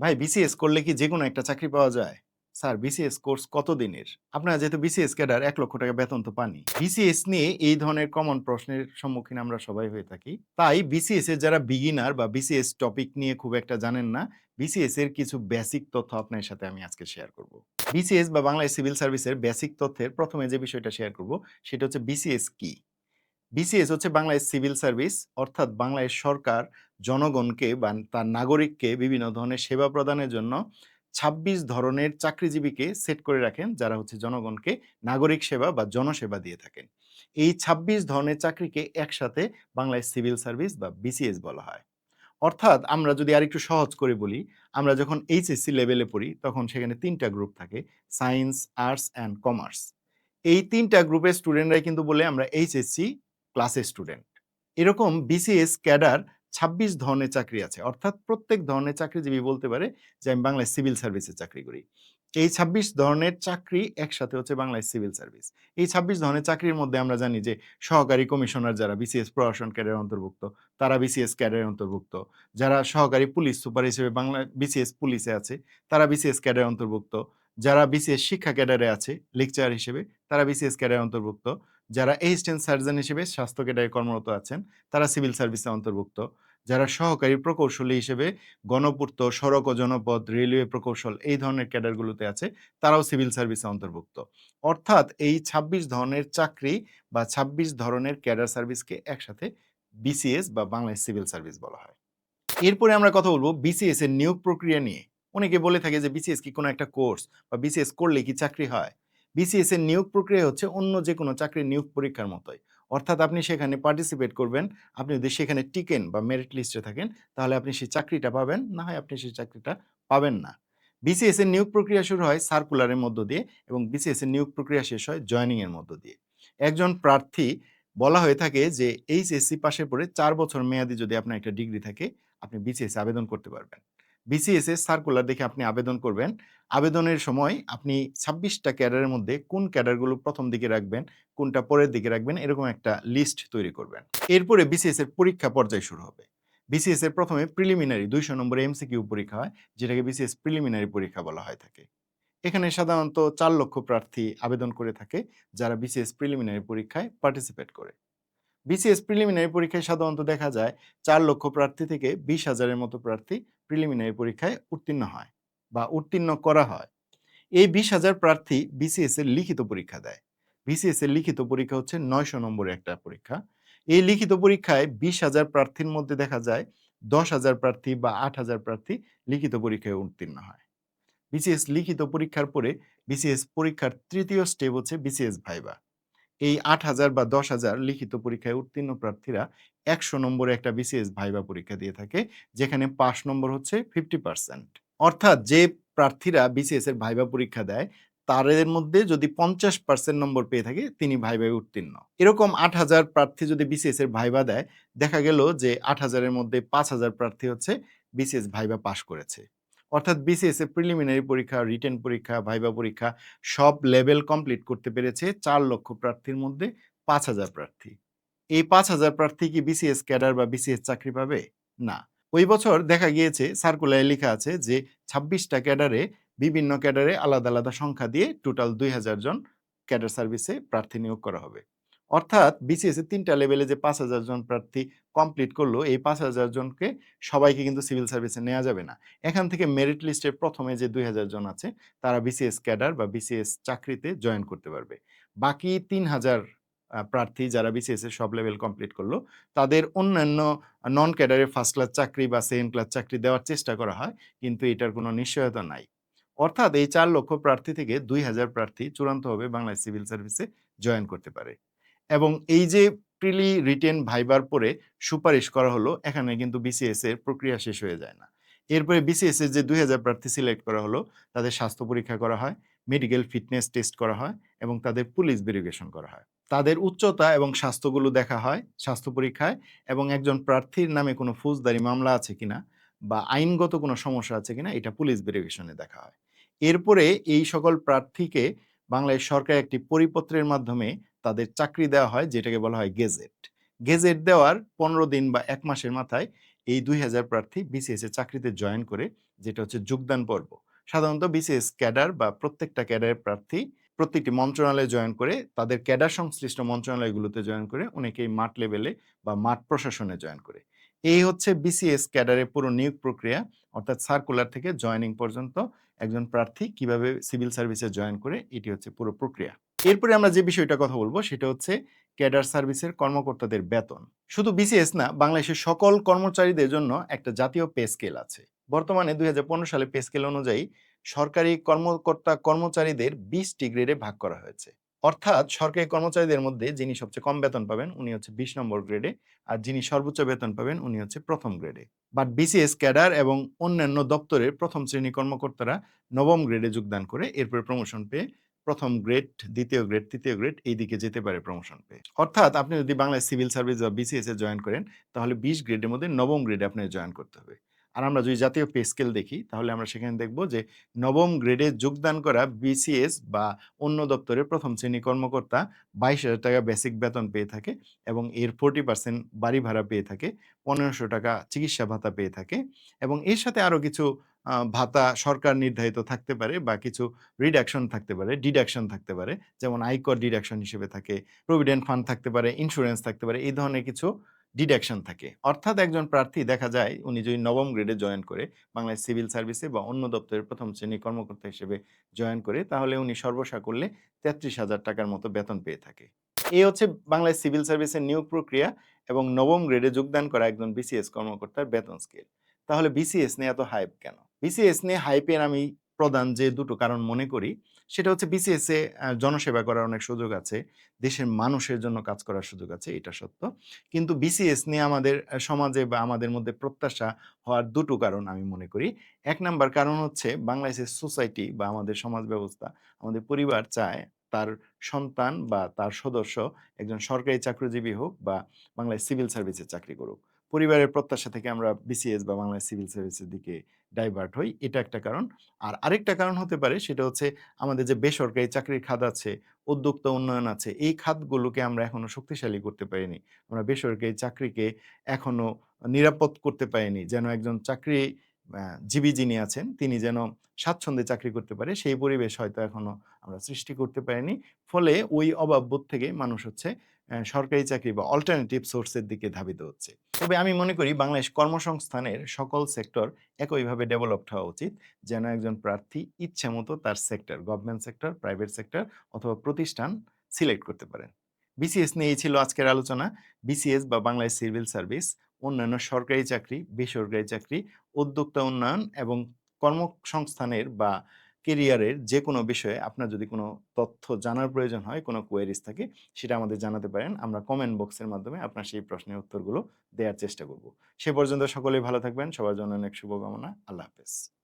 ভাই বিসিএস করলে কি যেকোনো একটা চাকরি পাওয়া যায়? স্যার বিসিএস কোর্স কত দিনের? আপনারা যেহেতু বিসিএস ক্যাডার এক লক্ষ টাকা বেতন তো পানি বিসিএস নিয়ে এই ধরনের কমন প্রশ্নের সম্মুখীন আমরা সবাই হয়ে থাকি। তাই বিসিএস এর যারা বিগিনার বা বিসিএস টপিক নিয়ে খুব একটা জানেন না, বিসিএস এর কিছু বেসিক তথ্য আপনার সাথে আমি আজকে শেয়ার করব। বিসিএস বা বাংলাদেশ সিভিল সার্ভিসের বেসিক তথ্যের প্রথমে যে বিষয়টা শেয়ার করব সেটা হচ্ছে বিসিএস কি? বিসিএস হচ্ছে বাংলাদেশ সিভিল সার্ভিস অর্থাৎ বাংলাদেশ সরকার জনগণকে বা তার নাগরিককে বিভিন্ন ধরনের সেবা প্রদানের জন্য ২৬ ধরনের চাকরিজীবীকে সেট করে রাখেন যারা হচ্ছে জনগণকে নাগরিক সেবা বা জনসেবা দিয়ে থাকেন। এই ২৬ ধরনের চাকরিকে একসাথে বাংলাদেশ সিভিল সার্ভিস বা বিসিএস বলা হয়। অর্থাৎ আমরা যদি আরেকটু সহজ করে বলি, আমরা যখন এইচএসসি লেভেলে পড়ি তখন সেখানে তিনটা গ্রুপ থাকে সায়েন্স, আর্টস অ্যান্ড কমার্স। এই তিনটা গ্রুপের স্টুডেন্টরাই কিন্তু বলে আমরা এইচএসসি ক্লাসের স্টুডেন্ট। এরকম বিসিএস ক্যাডার ২৬ ধরনের চাকরি আছে। অর্থাৎ প্রত্যেক ধরনের চাকরিজীবী বলতে পারে যে আমি বাংলায় সিভিল সার্ভিসে চাকরি করি। এই ২৬ ধরনের চাকরি একসাথে হচ্ছে বাংলায় সিভিল সার্ভিস। এই ২৬ ধরনের চাকরির মধ্যে আমরা জানি যে সহকারী কমিশনার যারা বিসিএস প্রশাসন ক্যাডারের অন্তর্ভুক্ত, তারা বিসিএস ক্যাডারের অন্তর্ভুক্ত। যারা সহকারী পুলিশ সুপার হিসেবে বাংলা বিসিএস পুলিশে আছে, তারা বিসিএস ক্যাডারের অন্তর্ভুক্ত। যারা বিসিএস শিক্ষা ক্যাডারে আছে লেকচার হিসেবে, তারা বিসিএস ক্যাডারের অন্তর্ভুক্ত। যারা অ্যাসিস্ট্যান্ট সার্জন হিসেবে স্বাস্থ্য ক্যাডারে কর্মরত আছেন, তারা সিভিল সার্ভিসে অন্তর্ভুক্ত। যারা সহকারী প্রকৌশলী হিসেবে গণপূর্ত, সড়ক ও জনপথ, রেলওয়ে প্রকৌশল এই ধরনের ক্যাডারগুলোতে আছে, তারাও সিভিল সার্ভিসে অন্তর্ভুক্ত। অর্থাৎ এই ২৬ ধরনের চাকরি বা ২৬ ধরনের ক্যাডার সার্ভিসকে একসাথে বিসিএস বা বাংলাদেশ সিভিল সার্ভিস বলা হয়। এরপরে আমরা কথা বলব বিসিএস এর নিয়োগ প্রক্রিয়া নিয়ে। অনেকে বলে থাকে যে বিসিএস কি কোনো একটা কোর্স বা বিসিএস করলে কি চাকরি হয়? বিসিএস এর নিয়োগ প্রক্রিয়া হচ্ছে অন্য যেকোনো চাকরির নিয়োগ পরীক্ষার মতোই। অর্থাৎ আপনি সেখানে পার্টিসিপেট করবেন। আপনি যদি সেখানে টিকেন বা মেরিট লিস্টে থাকেন, তাহলে আপনি সেই চাকরিটা পাবেন, না হয় আপনি সেই চাকরিটা পাবেন না। বিসিএস এর নিয়োগ প্রক্রিয়া শুরু হয় সার্কুলারের মধ্য দিয়ে এবং বিসিএস এর নিয়োগ প্রক্রিয়া শেষ হয় জয়েনিং এর মধ্য দিয়ে। একজন প্রার্থী বলা হয়ে থাকে যে এইচএসসি পাশের পরে চার বছর মেয়াদি যদি আপনার একটা ডিগ্রি থাকে, আপনি বিসিএস আবেদন করতে পারবেন। বিসিএস এর সার্কুলার দেখে আপনি আবেদন করবেন। আবেদনের সময় আপনি ছাব্বিশটা ক্যাডারের মধ্যে কোন ক্যাডারগুলো প্রথম দিকে রাখবেন, কোনটা পরের দিকে রাখবেন এরকম একটা লিস্ট তৈরি করবেন। এরপরে বিসিএস এর পরীক্ষা পর্যায় শুরু হবে। বিসিএস এর ১ম এ প্রিলিমিনারি ২০০ নম্বরের এমসিকিউ পরীক্ষা হয়, যেটাকে বিসিএস প্রিলিমিনারি পরীক্ষা বলা হয়ে থাকে। এখানে সাধারণত চার লক্ষ প্রার্থী আবেদন করে থাকে, যারা বিসিএস প্রিলিমিনারি পরীক্ষায় পার্টিসিপেট করে। বিসিএস প্রিলিমিনারি পরীক্ষায় সাধারণত দেখা যায় চার লক্ষ প্রার্থী থেকে ২০ হাজারের মতো প্রার্থী প্রিলিমিনারি পরীক্ষায় উত্তীর্ণ হয় বা উত্তীর্ণ করা হয়। এই ২০ হাজার প্রার্থী বিসিএস এর লিখিত পরীক্ষা দেয়। বিসিএস এর লিখিত পরীক্ষা হচ্ছে ৯০০ নম্বরের একটা পরীক্ষা। এই লিখিত পরীক্ষায় ২০ হাজার প্রার্থীর মধ্যে দেখা যায় ১০ হাজার প্রার্থী বা আট হাজার প্রার্থী লিখিত পরীক্ষায় উত্তীর্ণ হয়। বিসিএস লিখিত পরীক্ষার পরে বিসিএস পরীক্ষার তৃতীয় স্টেপ হচ্ছে বিসিএস ভাইভা। এই ৮,০০০ বা ১০,০০০ লিখিত পরীক্ষায় উত্তীর্ণ প্রার্থীরা ১০০ নম্বরে একটা বিসিএস ভাইভা পরীক্ষা দিয়ে থাকে, যেখানে পাস নম্বর হচ্ছে 50% অর্থাৎ যে প্রার্থীরা বিসিএস এর ভাইভা পরীক্ষা দেয়, তাদের মধ্যে যদি ৫০% নম্বর পেয়ে থাকে, তিনি ভাইভায় উত্তীর্ণ। এরকম ৮,০০০ প্রার্থী যদি বিসিএস এর ভাইভা দেয়, দেখা গেল যে আট হাজারের মধ্যে ৫,০০০ প্রার্থী হচ্ছে বিসিএস ভাইভা পাস করেছে। অর্থাৎ বিসিএস প্রিলিমিনারি পরীক্ষা, রিটেন পরীক্ষা, ভাইভা পরীক্ষা সব লেভেল কমপ্লিট করতে পেরেছে চার লক্ষ প্রার্থীর মধ্যে ৫,০০০ প্রার্থী। এই ৫,০০০ প্রার্থী কি বিসিএস ক্যাডার বা বিসিএস চাকরি পাবে? না। ওই বছর দেখা গিয়েছে সার্কুলারে লেখা আছে যে ছাব্বিশটা ক্যাডারে বিভিন্ন ক্যাডারে আলাদা, আলাদা সংখ্যা দিয়ে টোটাল ২,০০০ জন ক্যাডার সার্ভিসে প্রার্থী নিয়োগ করা হবে। অর্থাৎ বিসিএস এর ৩ টা লেভেলে যে ৫,০০০ জন প্রার্থী কমপ্লিট করল, এই ৫,০০০ জনকে সবাইকে কিন্তু সিভিল সার্ভিসে নেওয়া যাবে না। এখান থেকে মেরিট লিস্টের ১ম এ যে ২,০০০ জন আছে, তারা বিসিএস ক্যাডার বা বিসিএস চাকরিতে জয়েন করতে পারবে। বাকি তিন হাজার প্রার্থী যারা বিসিএস এর সব লেভেল কমপ্লিট করল, তাদের অন্যান্য নন ক্যাডারে ফার্স্ট ক্লাস চাকরি বা সেকেন্ড ক্লাস চাকরি দেওয়ার চেষ্টা করা হয়, কিন্তু এটার কোনো নিশ্চয়তা নাই। অর্থাৎ এই চার লক্ষ প্রার্থী থেকে ২,০০০ প্রার্থী চূড়ান্তভাবে বাংলাদেশ সিভিল সার্ভিসে জয়েন করতে পারে। এবং এই যে প্রিলি, রিটেন, ভাইবার পরে সুপারিশ করা হলো, এখানে কিন্তু বিসিএস এর প্রক্রিয়া শেষ হয়ে যায় না। এরপরে বিসিএস এর যে ২,০০০ প্রার্থী সিলেক্ট করা হলো, তাদের স্বাস্থ্য পরীক্ষা করা হয়, মেডিকেল ফিটনেস টেস্ট করা হয় এবং তাদের পুলিশ ভেরিফিকেশন করা হয়। তাদের উচ্চতা এবং স্বাস্থ্যগুলো দেখা হয় স্বাস্থ্য পরীক্ষায় এবং একজন প্রার্থীর নামে কোনো ফৌজদারি মামলা আছে কিনা বা আইনগত কোনো সমস্যা আছে কিনা, এটা পুলিশ ভেরিফিকেশনে দেখা হয়। এরপরে এই সকল প্রার্থীকে বাংলাদেশ সরকার একটি পরিপত্রের মাধ্যমে তাদের চাকরি দেওয়া হয়, যেটাকে বলা হয় গেজেট। গেজেট দেওয়ার ১৫ দিন বা এক মাসের মাথায় এই ২,০০০ প্রার্থী বিসিএস এর চাকরিতে জয়েন করে যেটা হচ্ছে যোগদান পর্ব। সাধারণত বিসিএস ক্যাডার বা প্রত্যেকটা ক্যাডারের প্রার্থী প্রত্যেকটি মন্ত্রণালয়ে জয়েন করে তাদের ক্যাডার সংশ্লিষ্ট মন্ত্রণালয়গুলোতে জয়েন করে অনেকেই মাঠ লেভেলে বা মাঠ প্রশাসনে জয়েন করে। এই হচ্ছে বিসিএস ক্যাডারের পুরো নিয়োগ প্রক্রিয়া অর্থাৎ সার্কুলার থেকে জয়েনিং পর্যন্ত একজন প্রার্থী কীভাবে সিভিল সার্ভিসে জয়েন করে এটি হচ্ছে পুরো প্রক্রিয়া। এরপরে আমরা যে বিষয়টা কথা বলব সেটা হচ্ছে ক্যাডার সার্ভিসের কর্মকর্তাদের বেতন। শুধু বিসিএস না, বাংলাদেশের সকল কর্মচারীদের জন্য একটা জাতীয় পে স্কেল আছে। বর্তমানে দুই সালে পে স্কেল অনুযায়ী সরকারি কর্মকর্তা কর্মচারীদের বিশটি গ্রেডে ভাগ করা হয়েছে। অর্থাৎ সরকারি কর্মচারীদের মধ্যে যিনি সবচেয়ে কম বেতন পাবেন, উনি হচ্ছে বিশ নম্বর গ্রেডে, আর যিনি সর্বোচ্চ বেতন পাবেন, উনি হচ্ছে প্রথম গ্রেডে। বাট বিসিএস ক্যাডার এবং অন্যান্য দপ্তরের প্রথম শ্রেণি কর্মকর্তারা নবম গ্রেডে যোগদান করে, এরপরে প্রমোশন পেয়ে প্রথম গ্রেড দ্বিতীয় গ্রেড তৃতীয় গ্রেড এই দিকে যেতে পারে প্রমোশন পেয়ে অর্থাৎ আপনি যদি বাংলায় সিভিল সার্ভিস বা বিসিএস এ জয়েন করেন, তাহলে বিশ গ্রেডের মধ্যে নবম গ্রেডে আপনাকে জয়েন করতে হবে। আর আমরা যদি জাতীয় পে স্কেল দেখি, তাহলে আমরা সেখানে দেখব যে নবম গ্রেডে যোগদান করা বিসিএস বা অন্য দপ্তরের প্রথম শ্রেণি কর্মকর্তা বাইশ হাজার টাকা বেসিক বেতন পেয়ে থাকে এবং এর ফোরটি পার্সেন্ট বাড়ি ভাড়া পেয়ে থাকে, পনেরোশো টাকা চিকিৎসা ভাতা পেয়ে থাকে এবং এর সাথে আরও কিছু ভাতা সরকার নির্ধারিত থাকতে পারে বা কিছু রিডাকশন থাকতে পারে ডিডাকশন থাকতে পারে। যেমন আয়কর ডিডাকশন হিসেবে থাকে প্রভিডেন্ট ফান্ড থাকতে পারে ইন্স্যুরেন্স থাকতে পারে, এই ধরনের কিছু ডিডাকশন থাকে। অর্থাৎ একজন প্রার্থী, দেখা যায়, উনি যদি নবম গ্রেডে জয়েন করে বাংলাদেশ সিভিল সার্ভিসে বা অন্য দপ্তরের প্রথম শ্রেণি কর্মকর্তা হিসেবে জয়েন করে, তাহলে উনি সর্বসা করলে তেত্রিশ হাজার টাকার মতো বেতন পেয়ে থাকে। এই হচ্ছে বাংলাদেশ সিভিল সার্ভিসের নিয়োগ প্রক্রিয়া এবং নবম গ্রেডে যোগদান করা একজন বিসিএস কর্মকর্তার বেতন স্কেল তাহলে বিসিএস নিয়ে এত হাইপ কেন? বিসিএস নিয়ে হাইপের আমি প্রধান যে দুটো কারণ মনে করি, সেটা হচ্ছে বিসিএস এ জনসেবা করার অনেক সুযোগ আছে, দেশের মানুষের জন্য কাজ করার সুযোগ আছে, এটা সত্য। কিন্তু বিসিএস নিয়ে আমাদের সমাজে বা আমাদের মধ্যে প্রত্যাশা হওয়ার দুটো কারণ আমি মনে করি। এক নাম্বার কারণ হচ্ছে বাংলাদেশের সোসাইটি বা আমাদের সমাজ ব্যবস্থা, আমাদের পরিবার চায় তার সন্তান বা তার সদস্য একজন সরকারি চাকরিজীবী হোক বা বাংলায় সিভিল সার্ভিসে চাকরি করুক। পরিবারের প্রত্যাশা থেকে আমরা বিসিএস বা বাংলাদেশ সিভিল সার্ভিসের দিকে ডাইভার্ট হই, এটা একটা কারণ। আর আরেকটা কারণ হতে পারে, সেটা হচ্ছে আমাদের যে বেসরকারি চাকরির খাত আছে, উদ্যোক্তা উন্নয়ন আছে, এই খাতগুলোকে আমরা এখনও শক্তিশালী করতে পারিনি। আমরা বেসরকারি চাকরিকে এখনও নিরাপদ করতে পারিনি, যেন একজন চাকরি জীবী যিনি আছেন, তিনি যেন স্বাচ্ছন্দ্যে চাকরি করতে পারে, সেই পরিবেশ হয়তো এখনও আমরা সৃষ্টি করতে পারিনি। ফলে ওই অভাববোধ থেকে মানুষ হচ্ছে সরকারি চাকরি বা অল্টারনেটিভ সোর্সের দিকে ধাবিত হচ্ছে। তবে আমি মনে করি বাংলাদেশ কর্মসংস্থানের সকল সেক্টর একইভাবে ডেভেলপড হওয়া উচিত, যেন একজন প্রার্থী ইচ্ছে মতো তার sector government sector private sector অথবা প্রতিষ্ঠান সিলেক্ট করতে পারেন। বিসিএস নিয়ে এই ছিল আজকের আলোচনা। বিসিএস বা বাংলাদেশ সিভিল সার্ভিস অন্যান্য সরকারি চাকরি, বেসরকারি চাকরি, উদ্যোক্তা উন্নয়ন এবং কর্মসংস্থানের বা কেরিয়ারের যে কোনো বিষয়ে আপনার যদি কোনো তথ্য জানার প্রয়োজন হয়, কোনো কোয়েরিজ থাকে, সেটা আমাদের জানাতে পারেন। আমরা কমেন্ট বক্সের মাধ্যমে আপনার সেই প্রশ্নের উত্তরগুলো দেওয়ার চেষ্টা করব। সে পর্যন্ত সকলেই ভালো থাকবেন। সবার জন্য অনেক শুভকামনা। আল্লাহ হাফেজ।